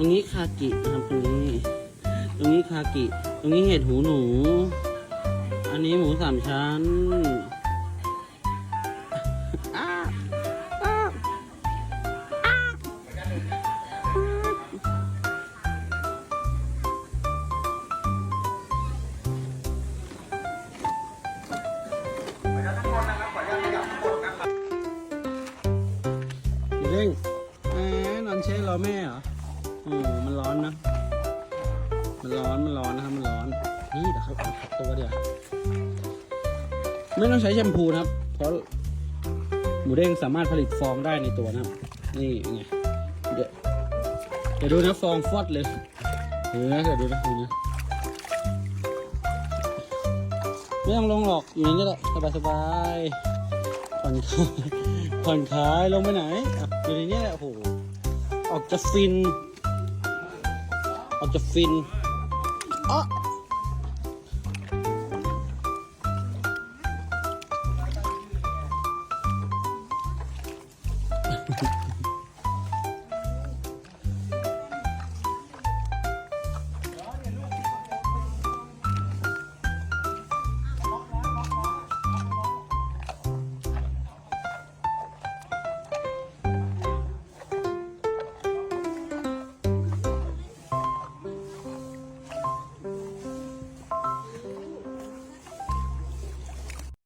ตรงนี้คากินะครับตรงนี้ ตรงนี้คากิ ตรงนี้เห็ดหูหนู อันนี้หมูสามชั้นอ้าอ้าอ้าเร่งแหมนอนเช็ครอแม่เหรอ อ้มันร้อนนะ มันร้อน มันร้อนนะครับ มันร้อน นี่เดี๋ยวเขาขัดตัวเดี๋ยวไม่ต้องใช้แชมพูนะครับ เพราะหมูเด้งสามารถผลิตฟองได้ในตัวนะครับ นี่ไง เดี๋ยวเดี๋ยวดูนะฟองฟอดเลยเดี๋ยวนะเดี๋ยวดูนะดูนะไม่ต้องลงหรอกอย่างนี้แหละสบายสบายๆผ่อนคลายผ่อนคลายลงไปไหนอะอยู่ในนี้แหละโอ้โหออกจะฟิน อาจจะฟินอ๋อ